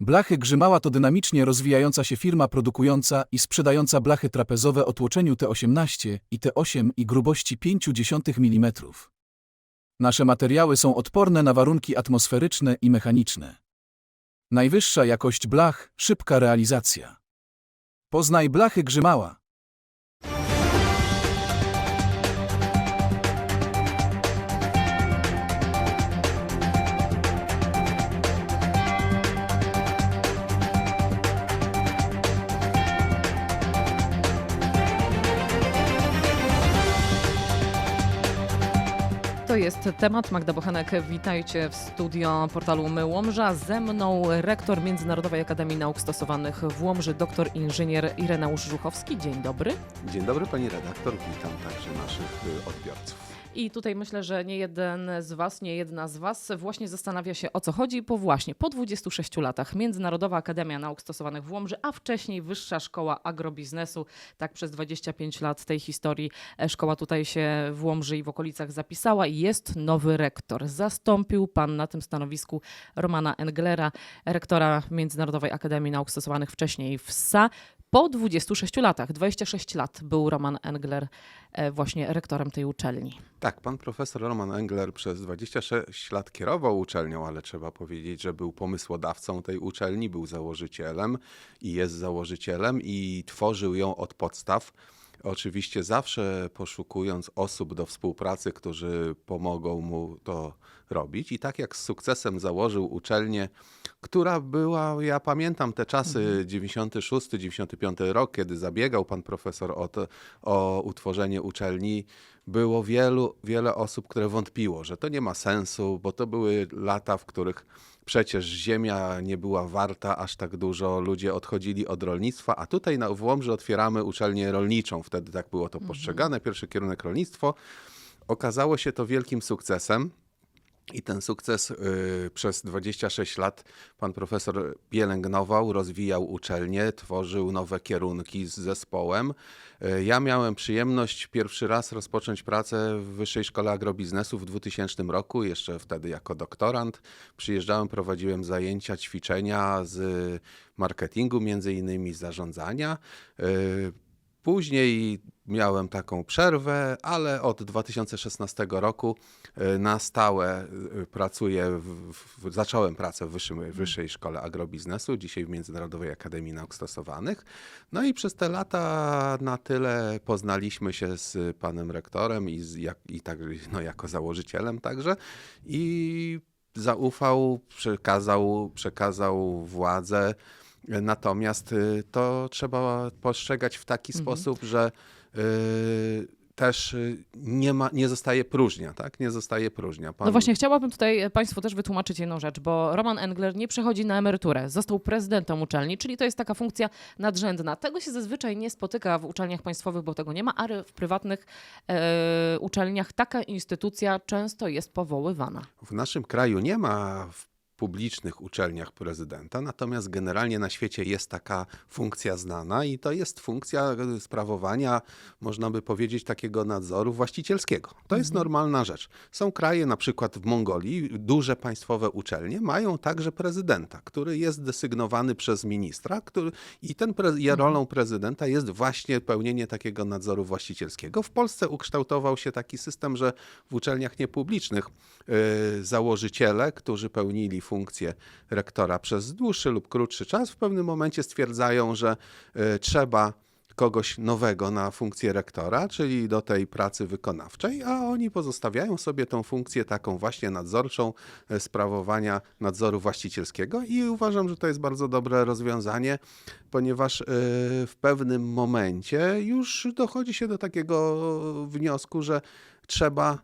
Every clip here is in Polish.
Blachy Grzymała to dynamicznie rozwijająca się firma produkująca i sprzedająca blachy trapezowe o tłoczeniu T18 i T8 i grubości 0,5 mm. Nasze materiały są odporne na warunki atmosferyczne i mechaniczne. Najwyższa jakość blach, szybka realizacja. Poznaj blachy Grzymała. Jest temat. Magda Bochenek, witajcie w studio portalu My Łomża. Ze mną rektor Międzynarodowej Akademii Nauk Stosowanych w Łomży, doktor inżynier Ireneusz Żuchowski. Dzień dobry. Dzień dobry pani redaktor, witam także naszych odbiorców. I tutaj myślę, że nie jeden z Was, nie jedna z Was właśnie zastanawia się o co chodzi, bo właśnie po 26 latach Międzynarodowa Akademia Nauk Stosowanych w Łomży, a wcześniej Wyższa Szkoła Agrobiznesu, tak przez 25 lat tej historii e, szkoła tutaj się w Łomży i w okolicach zapisała i jest nowy rektor. Zastąpił pan na tym stanowisku Romana Englera, rektora Międzynarodowej Akademii Nauk Stosowanych wcześniej w SA. Po 26 latach, 26 lat był Roman Engler e, właśnie rektorem tej uczelni. Tak, pan profesor Roman Engler przez 26 lat kierował uczelnią, ale trzeba powiedzieć, że był pomysłodawcą tej uczelni, był założycielem i jest założycielem i tworzył ją od podstaw. Oczywiście zawsze poszukując osób do współpracy, którzy pomogą mu to robić. I tak jak z sukcesem założył uczelnię, która była, ja pamiętam te czasy, 96-95 rok, kiedy zabiegał pan profesor o, to, o utworzenie uczelni, było wielu, wiele osób, które wątpiło, że to nie ma sensu, bo to były lata, w których przecież ziemia nie była warta aż tak dużo, ludzie odchodzili od rolnictwa, a tutaj na, w Łomży otwieramy uczelnię rolniczą. Wtedy tak było to postrzegane, pierwszy kierunek rolnictwo. Okazało się to wielkim sukcesem. I ten sukces y, przez 26 lat pan profesor pielęgnował, rozwijał uczelnię, tworzył nowe kierunki z zespołem. Y, ja miałem przyjemność pierwszy raz rozpocząć pracę w Wyższej Szkole Agrobiznesu w 2000 roku, jeszcze wtedy jako doktorant. Przyjeżdżałem, prowadziłem zajęcia, ćwiczenia z marketingu, między innymi zarządzania. Y, Później miałem taką przerwę, ale od 2016 roku y, na stałe y, pracuję, w, w, zacząłem pracę w Wyższym, Wyższej Szkole Agrobiznesu, dzisiaj w Międzynarodowej Akademii Nauk Stosowanych. No i przez te lata na tyle poznaliśmy się z panem rektorem i, z, jak, i tak, no, jako założycielem także i zaufał, przekazał, przekazał władzę. Natomiast y, to trzeba postrzegać w taki sposób, że y, też y, nie, ma, nie zostaje próżnia, tak? Nie zostaje próżnia. Pan, No właśnie, chciałabym tutaj Państwu też wytłumaczyć jedną rzecz, bo Roman Engler nie przechodzi na emeryturę, został prezydentem uczelni, czyli to jest taka funkcja nadrzędna. Tego się zazwyczaj nie spotyka w uczelniach państwowych, bo tego nie ma, ale w prywatnych e, uczelniach taka instytucja często jest powoływana. W naszym kraju nie ma w publicznych uczelniach prezydenta, natomiast generalnie na świecie jest taka funkcja znana i to jest funkcja sprawowania, można by powiedzieć, takiego nadzoru właścicielskiego. To jest normalna rzecz. Są kraje, na przykład w Mongolii, duże państwowe uczelnie mają także prezydenta, który jest desygnowany przez ministra który, i ten pre, i rolą prezydenta jest właśnie pełnienie takiego nadzoru właścicielskiego. W Polsce ukształtował się taki system, że w uczelniach niepublicznych y, założyciele, którzy pełnili funkcję rektora przez dłuższy lub krótszy czas, w pewnym momencie stwierdzają, że y, trzeba kogoś nowego na funkcję rektora, czyli do tej pracy wykonawczej, a oni pozostawiają sobie tą funkcję taką właśnie nadzorczą, e, sprawowania nadzoru właścicielskiego i uważam, że to jest bardzo dobre rozwiązanie, ponieważ e, w pewnym momencie już dochodzi się do takiego wniosku, że trzeba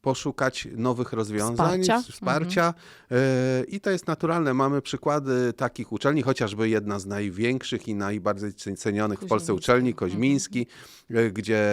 poszukać nowych rozwiązań, Wsparcia. wsparcia. E, I to jest naturalne. Mamy przykłady takich uczelni, chociażby jedna z największych i najbardziej cenionych w Polsce uczelni, Koźmiński, e, gdzie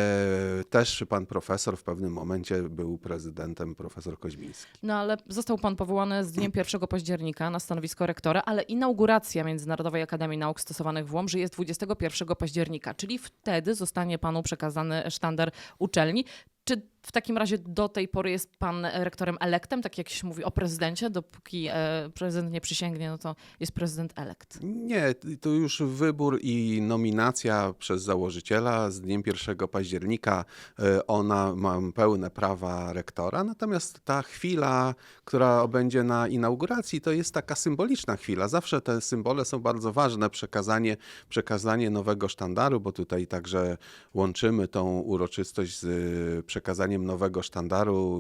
też pan profesor w pewnym momencie był prezydentem, profesor Koźmiński. No ale został pan powołany z dniem 1 października na stanowisko rektora, ale inauguracja Międzynarodowej Akademii Nauk Stosowanych w Łomży jest 21 października, czyli wtedy zostanie panu przekazany sztandar uczelni. Czy W takim razie do tej pory jest pan rektorem elektem, tak jak się mówi o prezydencie, dopóki e, prezydent nie przysięgnie, no to jest prezydent elekt. Nie, to już wybór i nominacja przez założyciela z dniem 1 października. e, Ona ma pełne prawa rektora, natomiast ta chwila, która będzie na inauguracji, to jest taka symboliczna chwila. Zawsze te symbole są bardzo ważne. Przekazanie, przekazanie nowego sztandaru, bo tutaj także łączymy tą uroczystość z e, nowego sztandaru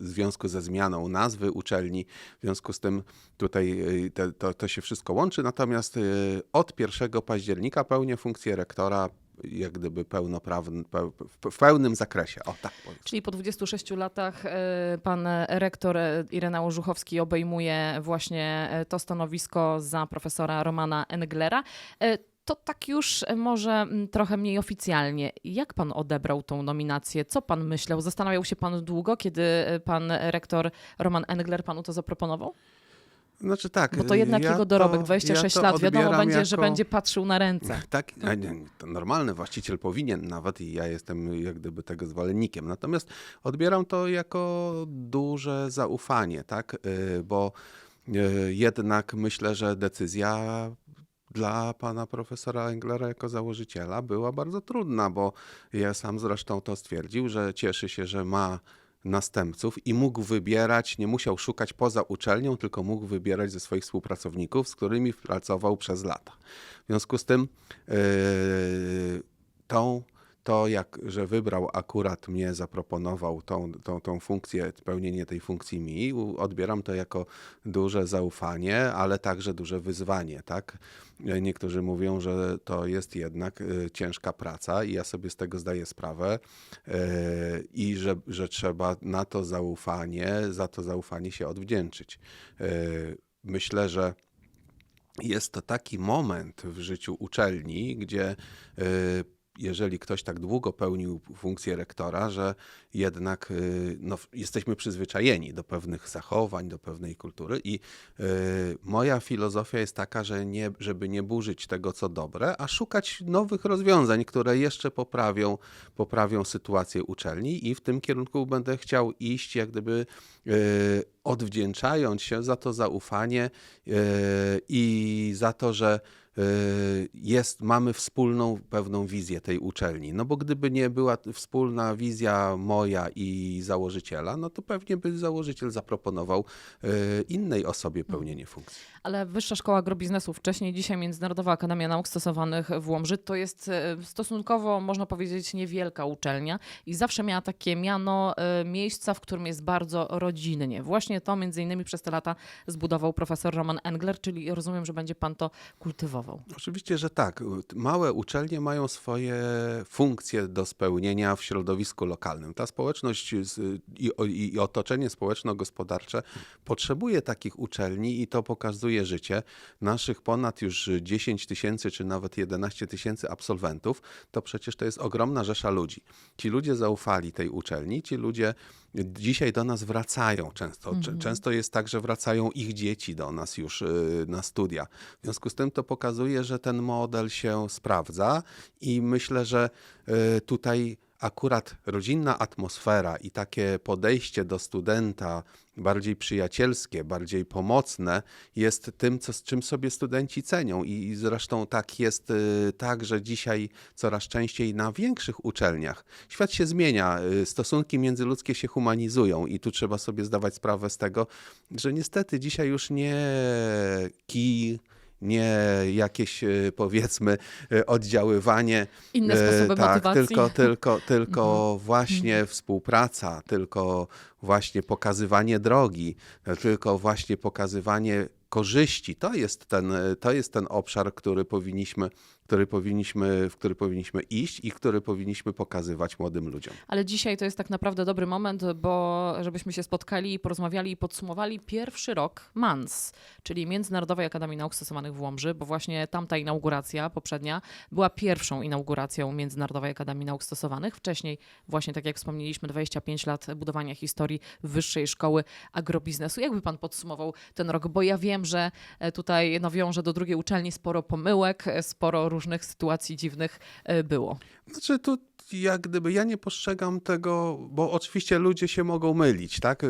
w związku ze zmianą nazwy uczelni. W związku z tym tutaj y, te, to, to się wszystko łączy, natomiast y, od 1 października pełnię funkcję rektora jak gdyby pełnoprawny, pe, w- pełnym zakresie. O tak. Czyli po 26 latach e, pan rektor e, Ireneusz Żuchowski obejmuje właśnie to stanowisko za profesora Romana Englera. To tak już e, może trochę mniej oficjalnie. Jak pan odebrał tą nominację? Co pan myślał? Zastanawiał się pan długo, kiedy e, pan rektor Roman Engler panu to zaproponował? Znaczy tak. Bo to jednak ja jego dorobek, to- 26 ja lat. Wiadomo będzie, że jako- będzie patrzył na ręce. Tak, normalny właściciel powinien nawet i ja jestem jak gdyby tego zwolennikiem. Natomiast odbieram to jako duże zaufanie, tak? Y, Bo y, jednak myślę, że decyzja dla pana profesora Englera jako założyciela była bardzo trudna, bo ja sam zresztą to stwierdził, że cieszy się, że ma następców i mógł wybierać, nie musiał szukać poza uczelnią, tylko mógł wybierać ze swoich współpracowników, z którymi pracował przez lata. W związku z tym yy, tą, to, jak, że wybrał akurat mnie, zaproponował tą, tą, tą funkcję, pełnienie tej funkcji mi, odbieram to jako duże zaufanie, ale także duże wyzwanie, tak? Niektórzy mówią, że to jest jednak e, ciężka praca i ja sobie z tego zdaję sprawę e, i że, że trzeba na to zaufanie, za to zaufanie się odwdzięczyć. E, Myślę, że jest to taki moment w życiu uczelni, gdzie y, jeżeli ktoś tak długo pełnił funkcję rektora, że jednak y, no, jesteśmy przyzwyczajeni do pewnych zachowań, do pewnej kultury i y, moja filozofia jest taka, że nie, żeby nie burzyć tego, co dobre, a szukać nowych rozwiązań, które jeszcze poprawią, poprawią sytuację uczelni i w tym kierunku będę chciał iść, jak gdyby y, odwdzięczając się za to zaufanie i za to, że jest, mamy wspólną pewną wizję tej uczelni. No bo gdyby nie była wspólna wizja moja i założyciela, no to pewnie by założyciel zaproponował y, innej osobie pełnienie funkcji. Ale Wyższa Szkoła Agrobiznesu, wcześniej dzisiaj Międzynarodowa Akademia Nauk Stosowanych w Łomży, to jest e, stosunkowo, można powiedzieć, niewielka uczelnia i zawsze miała takie miano e, miejsca, w którym jest bardzo rodzinnie. Właśnie to między innymi przez te lata zbudował profesor Roman Engler, czyli rozumiem, że będzie pan to kultywował. Oczywiście, że tak. Małe uczelnie mają swoje funkcje do spełnienia w środowisku lokalnym. Ta społeczność i otoczenie społeczno-gospodarcze potrzebuje takich uczelni i to pokazuje życie. Naszych ponad już 10 tysięcy czy nawet 11 tysięcy absolwentów, to przecież to jest ogromna rzesza ludzi. Ci ludzie zaufali tej uczelni, ci ludzie dzisiaj do nas wracają często. Cze- Często jest tak, że wracają ich dzieci do nas już y, na studia. W związku z tym to pokazuje, że ten model się sprawdza i myślę, że y, tutaj akurat rodzinna atmosfera i takie podejście do studenta bardziej przyjacielskie, bardziej pomocne jest tym, co, z czym sobie studenci cenią. I zresztą tak jest y, tak, że dzisiaj coraz częściej na większych uczelniach świat się zmienia, y, stosunki międzyludzkie się humanizują i tu trzeba sobie zdawać sprawę z tego, że niestety dzisiaj już nie kij, nie jakieś y, powiedzmy y, oddziaływanie. Inne e, sposoby tak, motywacji. Tylko, tylko, tylko właśnie współpraca, tylko właśnie pokazywanie drogi, e, tylko właśnie pokazywanie korzyści. To jest ten, e, to jest ten obszar, który powinniśmy, który powinniśmy, w który powinniśmy iść i który powinniśmy pokazywać młodym ludziom. Ale dzisiaj to jest tak naprawdę dobry moment, bo żebyśmy się spotkali, porozmawiali i podsumowali pierwszy rok MANS, czyli Międzynarodowej Akademii Nauk Stosowanych w Łomży, bo właśnie tamta inauguracja poprzednia była pierwszą inauguracją Międzynarodowej Akademii Nauk Stosowanych. Wcześniej właśnie, tak jak wspomnieliśmy, 25 lat budowania historii Wyższej Szkoły Agrobiznesu. Jakby pan podsumował ten rok? Bo ja wiem, że e, tutaj wiąże do drugiej uczelni sporo pomyłek, e, sporo różnych sytuacji dziwnych e, było. Znaczy tu jak gdyby ja nie postrzegam tego, bo oczywiście ludzie się mogą mylić, tak?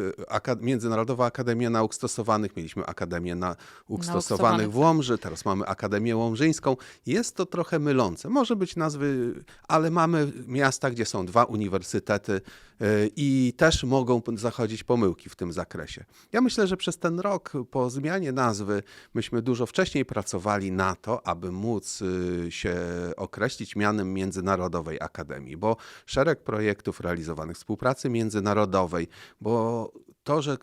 Międzynarodowa Akademia Nauk Stosowanych, mieliśmy Akademię Nauk Nauk Stosowanych w tak. Łomży, teraz mamy Akademię Łomżyńską. Jest to trochę mylące. Może być nazwy, ale mamy miasta, gdzie są dwa uniwersytety y, i też mogą zachodzić pomyłki w tym zakresie. Ja myślę, że przez ten rok po zmianie nazwy myśmy dużo wcześniej pracowali na to, aby móc y, się określić mianem Międzynarodowej Akademii, bo szereg projektów realizowanych, współpracy międzynarodowej, bo to, że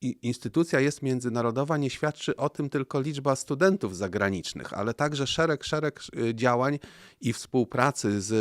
instytucja jest międzynarodowa, nie świadczy o tym tylko liczba studentów zagranicznych, ale także szereg, szereg y, działań i współpracy z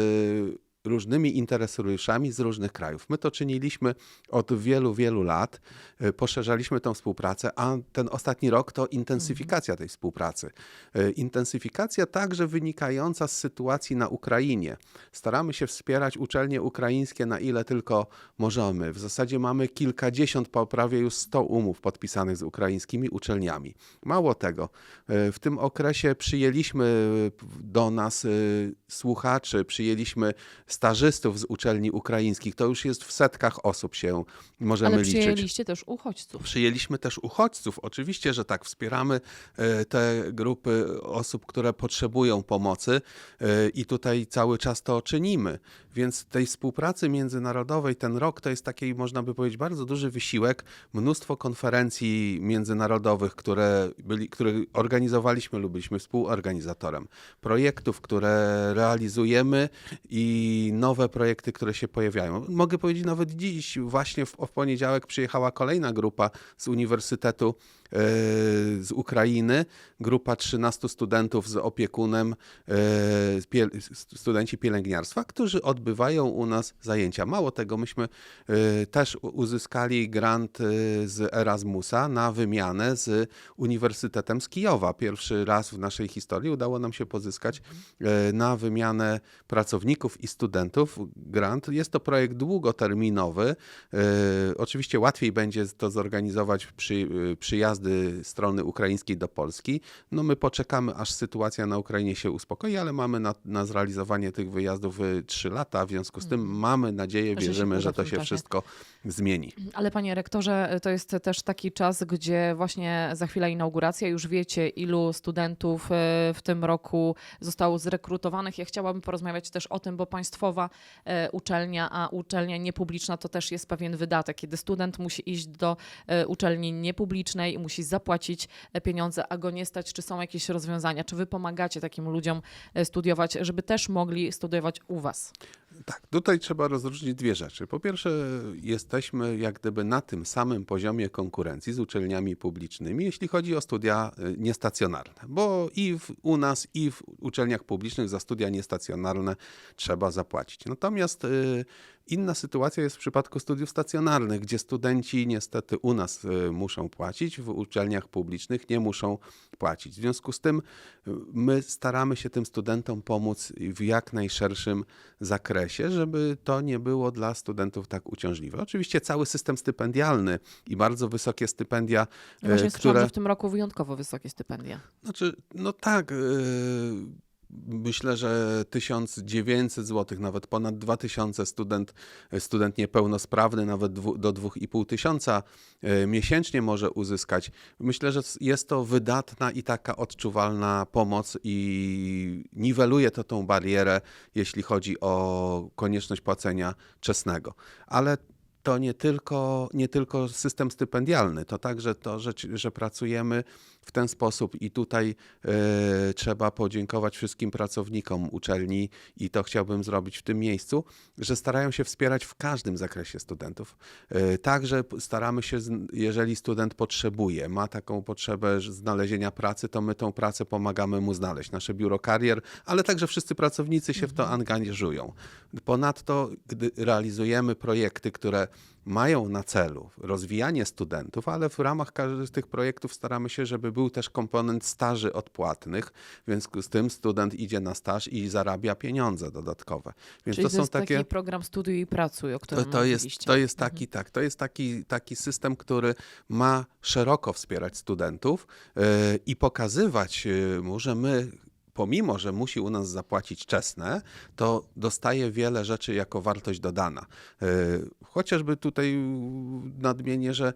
różnymi interesariuszami z różnych krajów. My to czyniliśmy od wielu, wielu lat, y, poszerzaliśmy tą współpracę, a ten ostatni rok to intensyfikacja tej współpracy. Y, Intensyfikacja także wynikająca z sytuacji na Ukrainie. Staramy się wspierać uczelnie ukraińskie na ile tylko możemy. W zasadzie mamy kilkadziesiąt, po prawie już 100 umów podpisanych z ukraińskimi uczelniami. Mało tego, y, w tym okresie przyjęliśmy do nas słuchaczy, przyjęliśmy stażystów z uczelni ukraińskich. To już jest w setkach osób się możemy Ale liczyć. przyjęliście też uchodźców. Przyjęliśmy też uchodźców. Oczywiście, że tak, wspieramy e, te grupy osób, które potrzebują pomocy e, i tutaj cały czas to czynimy. Więc tej współpracy międzynarodowej ten rok to jest taki, można by powiedzieć, bardzo duży wysiłek. Mnóstwo konferencji międzynarodowych, które, byli, które organizowaliśmy lub byliśmy współorganizatorem. Projektów, które realizujemy i nowe projekty, które się pojawiają. Mogę powiedzieć nawet dziś, właśnie w, w poniedziałek przyjechała kolejna grupa z Uniwersytetu z Ukrainy, grupa 13 studentów z opiekunem, e, studenci pielęgniarstwa, którzy odbywają u nas zajęcia. Mało tego, myśmy e, też uzyskali grant e, z Erasmusa na wymianę z Uniwersytetem z Kijowa. Pierwszy raz w naszej historii udało nam się pozyskać na wymianę pracowników i studentów grant. Jest to projekt długoterminowy. Oczywiście łatwiej będzie to zorganizować przy, e, przyjazdy strony ukraińskiej do Polski. No my poczekamy, aż sytuacja na Ukrainie się uspokoi, ale mamy na, na zrealizowanie tych wyjazdów 3 lata. W związku z tym mamy nadzieję, Mhm. Że się wierzymy, że to się wszystko zmieni. Ale panie rektorze, to jest też taki czas, gdzie właśnie za chwilę inauguracja. Już wiecie, ilu studentów e, w tym roku zostało zrekrutowanych. Ja chciałabym porozmawiać też o tym, bo państwowa e, uczelnia, a uczelnia niepubliczna to też jest pewien wydatek. Kiedy student musi iść do uczelni niepublicznej i musi zapłacić e, pieniądze, a go nie stać, czy są jakieś rozwiązania? Czy wy pomagacie takim ludziom e, studiować, żeby też mogli studiować u was? Tak, tutaj trzeba rozróżnić dwie rzeczy. Po pierwsze, jesteśmy jak gdyby na tym samym poziomie konkurencji z uczelniami publicznymi, jeśli chodzi o studia y, niestacjonarne, bo i w, u nas, i w uczelniach publicznych za studia niestacjonarne trzeba zapłacić. Natomiast y, inna sytuacja jest w przypadku studiów stacjonarnych, gdzie studenci niestety u nas y, muszą płacić, w uczelniach publicznych nie muszą płacić. W związku z tym my staramy się tym studentom pomóc w jak najszerszym zakresie, żeby to nie było dla studentów tak uciążliwe. Oczywiście cały system stypendialny i bardzo wysokie stypendia, Właśnie e, słyszałam, które... że w tym roku wyjątkowo wysokie stypendia. Znaczy, no tak. yy, Myślę, że 1900 zł, nawet ponad 2000 student, student niepełnosprawny, nawet do 2,5 tysiąca yy, miesięcznie może uzyskać. Myślę, że jest to wydatna i taka odczuwalna pomoc i niweluje to tą barierę, jeśli chodzi o konieczność płacenia czesnego. Ale to nie tylko, nie tylko system stypendialny, to także to, że, że pracujemy w ten sposób i tutaj e, trzeba podziękować wszystkim pracownikom uczelni i to chciałbym zrobić w tym miejscu, że starają się wspierać w każdym zakresie studentów. E, także staramy się, jeżeli student potrzebuje, ma taką potrzebę znalezienia pracy, to my tą pracę pomagamy mu znaleźć. Nasze biuro karier, ale także wszyscy pracownicy się w to angażują. Ponadto, gdy realizujemy projekty, które mają na celu rozwijanie studentów, ale w ramach każdego z tych projektów staramy się, żeby był też komponent staży odpłatnych, w związku z tym student idzie na staż i zarabia pieniądze dodatkowe. Więc Czyli to to, są jest takie... taki program studiuj i pracuj, o którym To, to, jest, to jest taki, tak, to jest taki, taki system, który ma szeroko wspierać studentów yy, i pokazywać yy, mu, że my pomimo, że musi u nas zapłacić czesne, to dostaje wiele rzeczy jako wartość dodana. E, Chociażby tutaj nadmienię, że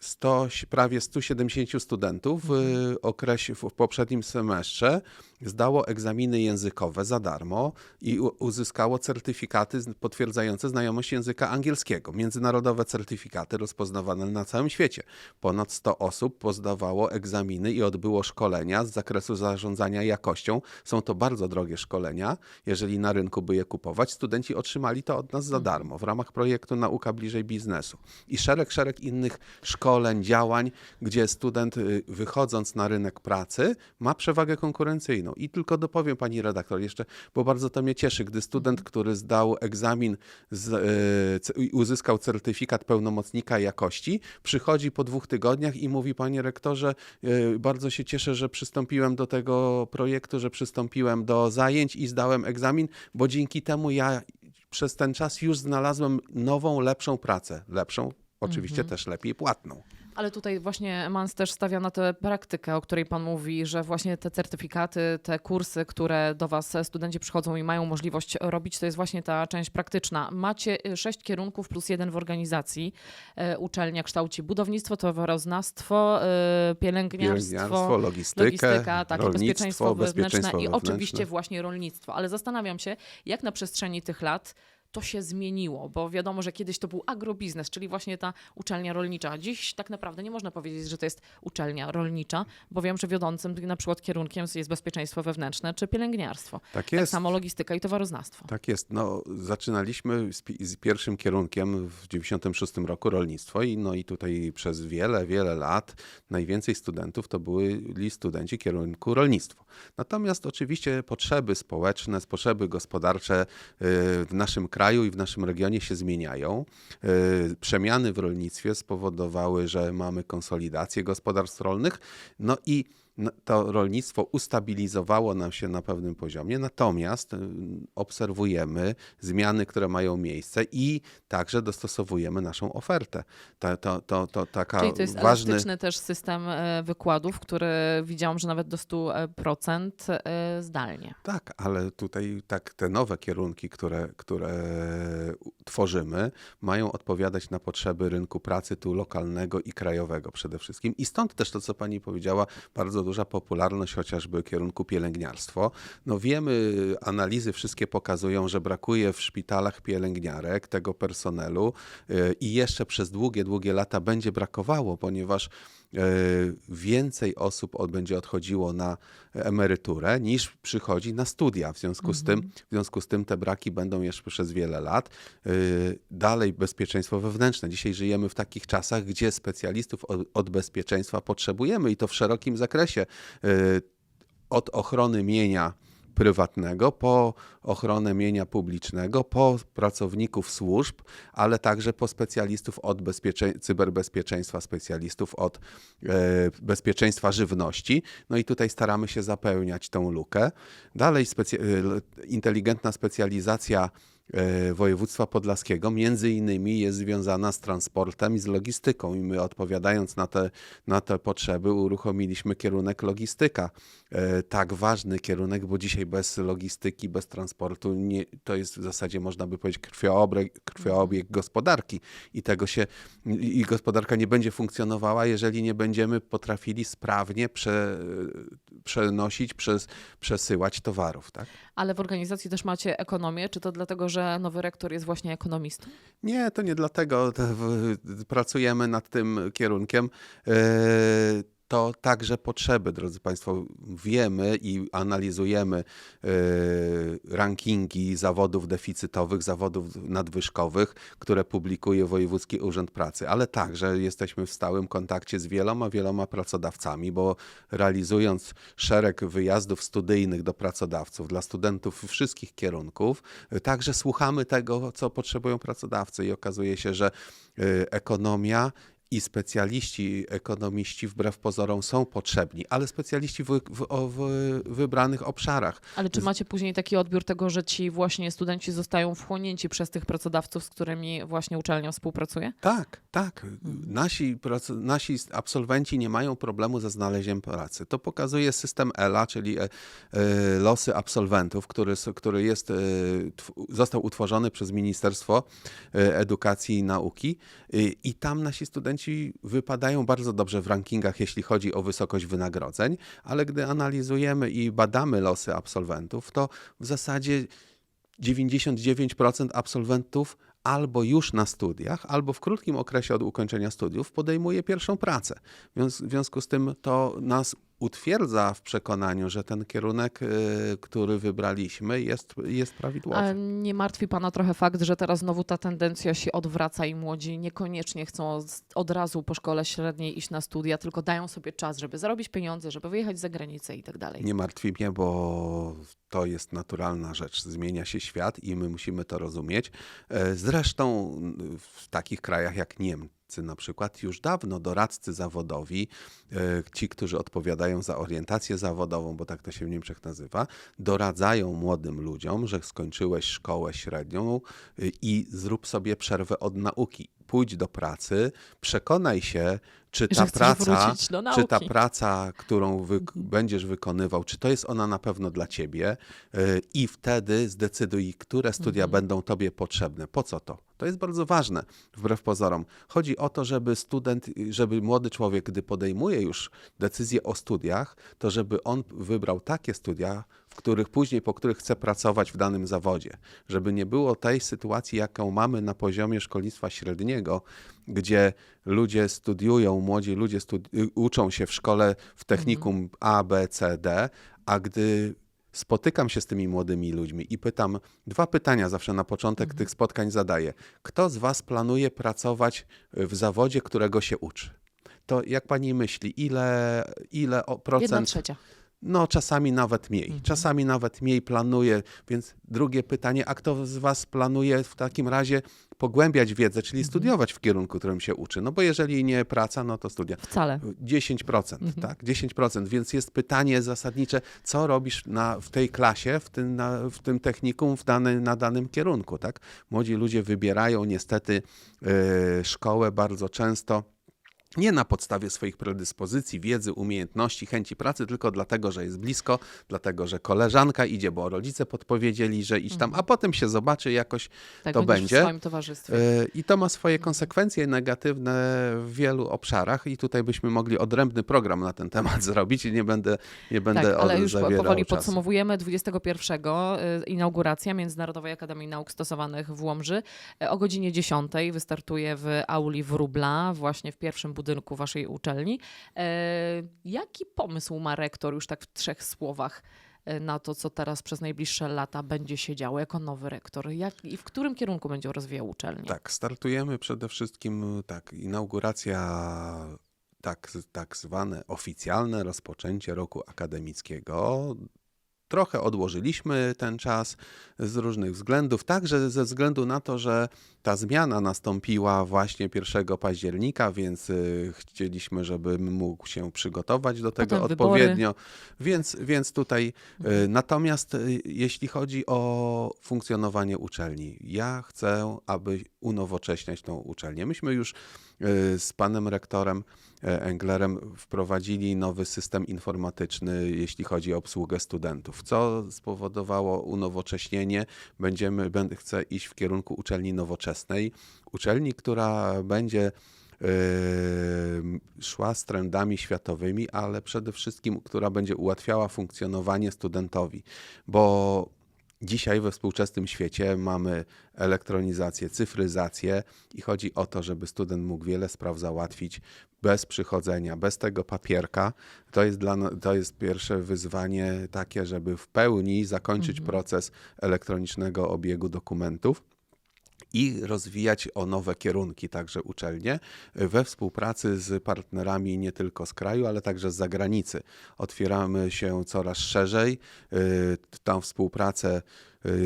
100, prawie 170 studentów w okresie, w poprzednim semestrze zdało egzaminy językowe za darmo i uzyskało certyfikaty potwierdzające znajomość języka angielskiego. Międzynarodowe certyfikaty rozpoznawane na całym świecie. Ponad 100 osób pozdawało egzaminy i odbyło szkolenia z zakresu zarządzania jakością. Są to bardzo drogie szkolenia. Jeżeli na rynku by je kupować, studenci otrzymali to od nas za darmo w ramach projektu Nauka bliżej biznesu. I szereg, szereg innych szkoleń, działań, gdzie student y, wychodząc na rynek pracy ma przewagę konkurencyjną. I tylko dopowiem pani redaktor jeszcze, bo bardzo to mnie cieszy, gdy student, który zdał egzamin, z, y, i uzyskał certyfikat pełnomocnika jakości, przychodzi po dwóch tygodniach i mówi, panie rektorze, y, bardzo się cieszę, że przystąpiłem do tego projektu, że przystąpiłem do zajęć i zdałem egzamin, bo dzięki temu ja przez ten czas już znalazłem nową, lepszą pracę. Lepszą, oczywiście też lepiej płatną. Ale tutaj właśnie Mans też stawia na tę praktykę, o której pan mówi, że właśnie te certyfikaty, te kursy, które do was studenci przychodzą i mają możliwość robić, to jest właśnie ta część praktyczna. Macie y, sześć kierunków plus jeden w organizacji. E, Uczelnia kształci budownictwo, towaroznawstwo, e, pielęgniarstwo, Pielęgniarstwo, logistykę, logistyka, tak, i rolnictwo, bezpieczeństwo wewnętrzne bezpieczeństwo i wewnętrzne. oczywiście właśnie rolnictwo. Ale zastanawiam się, jak na przestrzeni tych lat to się zmieniło, bo wiadomo, że kiedyś to był agrobiznes, czyli właśnie ta uczelnia rolnicza. Dziś tak naprawdę nie można powiedzieć, że to jest uczelnia rolnicza, bo wiem, że wiodącym na przykład kierunkiem jest bezpieczeństwo wewnętrzne czy pielęgniarstwo. Tak Tak jest. samo logistyka i towaroznawstwo. Tak jest. No, zaczynaliśmy z, z pierwszym kierunkiem w 96 roku rolnictwo i, no, i tutaj przez wiele, wiele lat najwięcej studentów to byli studenci kierunku rolnictwo. Natomiast oczywiście potrzeby społeczne, potrzeby gospodarcze y, w naszym kraju i w naszym regionie się zmieniają. Y, Przemiany w rolnictwie spowodowały, że mamy konsolidację gospodarstw rolnych, no i to rolnictwo ustabilizowało nam się na pewnym poziomie, natomiast y, obserwujemy zmiany, które mają miejsce i także dostosowujemy naszą ofertę. To, to, to, to taka Czyli to jest ważny... elastyczny też system e, wykładów, który widziałam, że nawet do 100% e, zdalnie. Tak, ale tutaj tak te nowe kierunki, które, które tworzymy, mają odpowiadać na potrzeby rynku pracy tu lokalnego i krajowego przede wszystkim. I stąd też to, co pani powiedziała, bardzo duża popularność chociażby kierunku pielęgniarstwo. No wiemy, analizy wszystkie pokazują, że brakuje w szpitalach pielęgniarek, tego personelu y, i jeszcze przez długie, długie lata będzie brakowało, ponieważ więcej osób od, będzie odchodziło na emeryturę niż przychodzi na studia. W związku, z tym, w związku z tym te braki będą jeszcze przez wiele lat. E, Dalej bezpieczeństwo wewnętrzne. Dzisiaj żyjemy w takich czasach, gdzie specjalistów od, od bezpieczeństwa potrzebujemy i to w szerokim zakresie. E, Od ochrony mienia prywatnego, po ochronę mienia publicznego, po pracowników służb, ale także po specjalistów od bezpiecze- cyberbezpieczeństwa, specjalistów od e, bezpieczeństwa żywności. No i tutaj staramy się zapełniać tą lukę. Dalej specy- e, inteligentna specjalizacja e, województwa podlaskiego między innymi jest związana z transportem i z logistyką i my odpowiadając na te, na te potrzeby uruchomiliśmy kierunek logistyka. E, Tak ważny kierunek, bo dzisiaj bez logistyki, bez transportu nie, to jest w zasadzie można by powiedzieć krwioobieg, krwioobieg gospodarki i tego się i gospodarka nie będzie funkcjonowała, jeżeli nie będziemy potrafili sprawnie prze, przenosić, przez, przesyłać towarów, tak? Ale w organizacji też macie ekonomię. Czy to dlatego, że nowy rektor jest właśnie ekonomistą? Nie, to nie dlatego. Pracujemy nad tym kierunkiem. E, To także potrzeby, drodzy Państwo. Wiemy i analizujemy e, rankingi zawodów deficytowych, zawodów nadwyżkowych, które publikuje Wojewódzki Urząd Pracy, ale także jesteśmy w stałym kontakcie z wieloma, wieloma pracodawcami, bo realizując szereg wyjazdów studyjnych do pracodawców dla studentów wszystkich kierunków, e, także słuchamy tego, co potrzebują pracodawcy i okazuje się, że y, ekonomia i specjaliści, ekonomiści wbrew pozorom są potrzebni, ale specjaliści w, w, w wybranych obszarach. Ale czy macie później taki odbiór tego, że ci właśnie studenci zostają wchłonięci przez tych pracodawców, z którymi właśnie uczelnia współpracuje? Tak, tak. Nasi, prac- nasi absolwenci nie mają problemu ze znalezieniem pracy. To pokazuje system ELA, czyli e, e, losy absolwentów, który, który jest, e, został utworzony przez Ministerstwo Edukacji i Nauki. I tam nasi studenci wypadają bardzo dobrze w rankingach, jeśli chodzi o wysokość wynagrodzeń, ale gdy analizujemy i badamy losy absolwentów, to w zasadzie 99% absolwentów albo już na studiach, albo w krótkim okresie od ukończenia studiów podejmuje pierwszą pracę. W związku z tym to nas utwierdza w przekonaniu, że ten kierunek, y, który wybraliśmy, jest, jest prawidłowy. A nie martwi pana trochę fakt, że teraz znowu ta tendencja się odwraca i młodzi niekoniecznie chcą od razu po szkole średniej iść na studia, tylko dają sobie czas, żeby zarobić pieniądze, żeby wyjechać za granicę i tak dalej. Nie martwi mnie, bo to jest naturalna rzecz. Zmienia się świat i my musimy to rozumieć. E, Zresztą w takich krajach jak Niemcy na przykład już dawno doradcy zawodowi, e, ci, którzy odpowiadają za orientację zawodową, bo tak to się w Niemczech nazywa, doradzają młodym ludziom, że skończyłeś szkołę średnią y, i zrób sobie przerwę od nauki. Pójdź do pracy, przekonaj się, czy ta praca, czy ta praca, którą wy, będziesz wykonywał, czy to jest ona na pewno dla ciebie y, i wtedy zdecyduj, które studia będą tobie potrzebne. Po co to? To jest bardzo ważne, wbrew pozorom. Chodzi o to, żeby student, żeby młody człowiek, gdy podejmuje już decyzję o studiach, to żeby on wybrał takie studia, w których później, po których chce pracować w danym zawodzie. Żeby nie było tej sytuacji, jaką mamy na poziomie szkolnictwa średniego, gdzie ludzie studiują, młodzi ludzie studi- uczą się w szkole w technikum A, B, C, D, a gdy spotykam się z tymi młodymi ludźmi i pytam, dwa pytania zawsze na początek tych spotkań zadaję. Kto z was planuje pracować w zawodzie, którego się uczy? To jak pani myśli, ile, ile o Jedna procent trzecia. No, czasami nawet mniej. Mhm. Czasami nawet mniej planuje, więc drugie pytanie, a kto z Was planuje w takim razie pogłębiać wiedzę, czyli Mhm. studiować w kierunku, którym się uczy? No bo jeżeli nie praca, no to studia. Wcale. 10%, Mhm. tak, 10%, więc jest pytanie zasadnicze, co robisz na, w tej klasie, w tym, na, w tym technikum w dany, na danym kierunku, tak? Młodzi ludzie wybierają niestety e, szkołę bardzo często nie na podstawie swoich predyspozycji, wiedzy, umiejętności, chęci pracy, tylko dlatego, że jest blisko, dlatego, że koleżanka idzie, bo rodzice podpowiedzieli, że idź tam, a potem się zobaczy jakoś Tak, to będzie. w swoim towarzystwie. E, I to ma swoje konsekwencje negatywne w wielu obszarach i tutaj byśmy mogli odrębny program na ten temat zrobić i nie będę, nie będę Tak, ale już powoli czasu. podsumowujemy. 21 y, inauguracja Międzynarodowej Akademii Nauk Stosowanych w Łomży. E, O godzinie 10 wystartuje w auli Wróbla, właśnie w pierwszym budynku waszej uczelni. E, Jaki pomysł ma rektor, już tak w trzech słowach, e, na to, co teraz przez najbliższe lata będzie się działo jako nowy rektor? Jak, I w którym kierunku będzie rozwijał uczelnię? Tak, startujemy przede wszystkim, tak, inauguracja, tak, tak zwane oficjalne rozpoczęcie roku akademickiego. Trochę odłożyliśmy ten czas z różnych względów, także ze względu na to, że ta zmiana nastąpiła właśnie 1 października, więc y, chcieliśmy, żeby mógł się przygotować do tego Potem wybory. odpowiednio. Więc, więc tutaj y, natomiast y, jeśli chodzi o funkcjonowanie uczelni, ja chcę, aby unowocześniać tą uczelnię. Myśmy już z panem rektorem e, Englerem wprowadzili nowy system informatyczny, jeśli chodzi o obsługę studentów, co spowodowało unowocześnienie. Będziemy, będę, chcę iść w kierunku uczelni nowoczesnej, uczelni, która będzie yy, szła z trendami światowymi, ale przede wszystkim, która będzie ułatwiała funkcjonowanie studentowi, bo Dzisiaj we współczesnym świecie mamy elektronizację, cyfryzację i chodzi o to, żeby student mógł wiele spraw załatwić bez przychodzenia, bez tego papierka. To jest, dla, na- to jest pierwsze wyzwanie takie, żeby w pełni zakończyć proces elektronicznego obiegu dokumentów i rozwijać o nowe kierunki także uczelnie we współpracy z partnerami nie tylko z kraju, ale także z zagranicy. Otwieramy się coraz szerzej. Y, Tą współpracę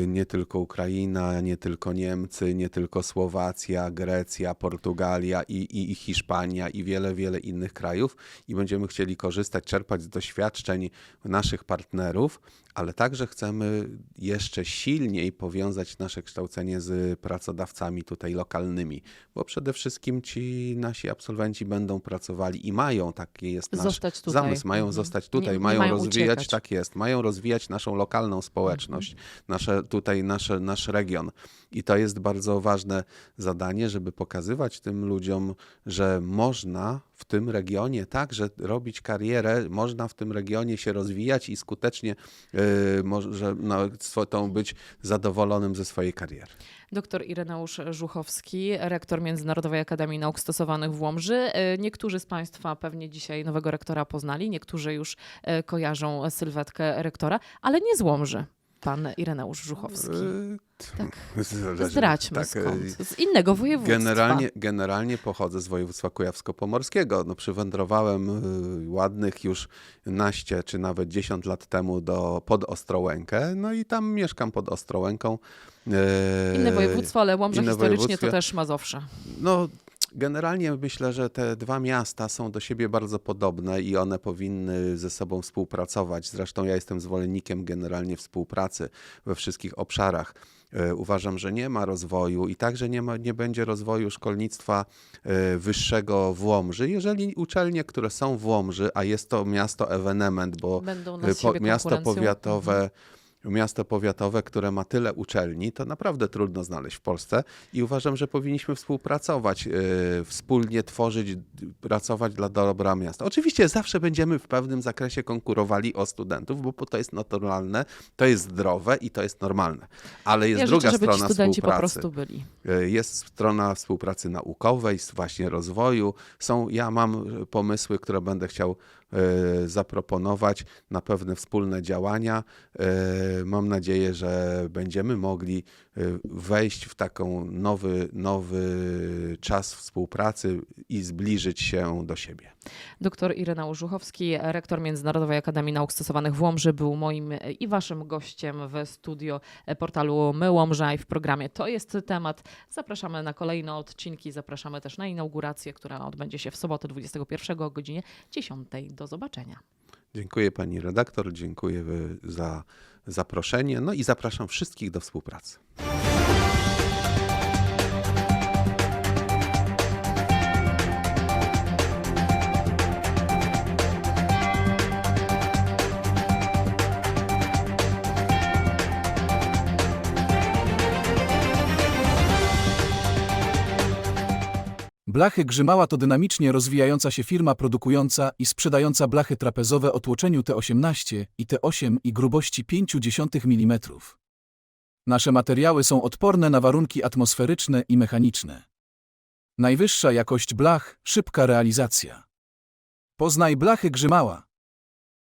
nie tylko Ukraina, nie tylko Niemcy, nie tylko Słowacja, Grecja, Portugalia i, i, i Hiszpania i wiele, wiele innych krajów i będziemy chcieli korzystać, czerpać z doświadczeń naszych partnerów, ale także chcemy jeszcze silniej powiązać nasze kształcenie z pracodawcami tutaj lokalnymi, bo przede wszystkim ci nasi absolwenci będą pracowali i mają, taki jest nasz zamysł, mają Mhm. zostać tutaj, Nie- nie mają, mają rozwijać, uciekać. tak jest, mają rozwijać naszą lokalną społeczność, Mhm. Nasze, tutaj nasze, nasz region. I to jest bardzo ważne zadanie, żeby pokazywać tym ludziom, że można w tym regionie także robić karierę, można w tym regionie się rozwijać i skutecznie yy, może no, swotą być zadowolonym ze swojej kariery. Doktor Ireneusz Żuchowski, rektor Międzynarodowej Akademii Nauk Stosowanych w Łomży. E, Niektórzy z Państwa pewnie dzisiaj nowego rektora poznali, niektórzy już e, kojarzą sylwetkę rektora, ale nie z Łomży. Pan Ireneusz Żuchowski. Yy, Tak. Zdradźmy tak, skąd. yy, Z innego województwa. Generalnie, generalnie pochodzę z województwa kujawsko-pomorskiego. No, przywędrowałem y, ładnych już naście czy nawet 10 lat temu do, pod Ostrołękę, no i tam mieszkam pod Ostrołęką. E, Inne województwo, ale Łomża historycznie to też Mazowsze. No, generalnie myślę, że te dwa miasta są do siebie bardzo podobne i one powinny ze sobą współpracować. Zresztą ja jestem zwolennikiem generalnie współpracy we wszystkich obszarach. E, Uważam, że nie ma rozwoju i także nie, ma, nie będzie rozwoju szkolnictwa e, wyższego w Łomży, jeżeli uczelnie, które są w Łomży, a jest to miasto ewenement, bo na siebie miasto powiatowe, Mhm. Miasto powiatowe, które ma tyle uczelni, to naprawdę trudno znaleźć w Polsce i uważam, że powinniśmy współpracować, y, wspólnie tworzyć, pracować dla dobra miasta. Oczywiście zawsze będziemy w pewnym zakresie konkurowali o studentów, bo to jest naturalne, to jest zdrowe i to jest normalne. Ale jest Ja druga życzę, strona współpracy. Y, Jest strona współpracy naukowej, właśnie rozwoju. Są, ja mam y, pomysły, które będę chciał zaproponować na pewne wspólne działania. Y, Mam nadzieję, że będziemy mogli wejść w taką nowy, nowy czas współpracy i zbliżyć się do siebie. Doktor Ireneusz Żuchowski, rektor Międzynarodowej Akademii Nauk Stosowanych w Łomży, był moim e, i waszym gościem w studio e, portalu My Łomża i w programie To jest temat. Zapraszamy na kolejne odcinki, zapraszamy też na inaugurację, która odbędzie się w sobotę 21 o godzinie 10. Do zobaczenia. Dziękuję pani redaktor, dziękuję y, za zaproszenie. No i zapraszam wszystkich do współpracy. Blachy Grzymała to dynamicznie rozwijająca się firma produkująca i sprzedająca blachy trapezowe o tłoczeniu T18 i T8 i grubości 0,5 mm. Nasze materiały są odporne na warunki atmosferyczne i mechaniczne. Najwyższa jakość blach, szybka realizacja. Poznaj blachy Grzymała.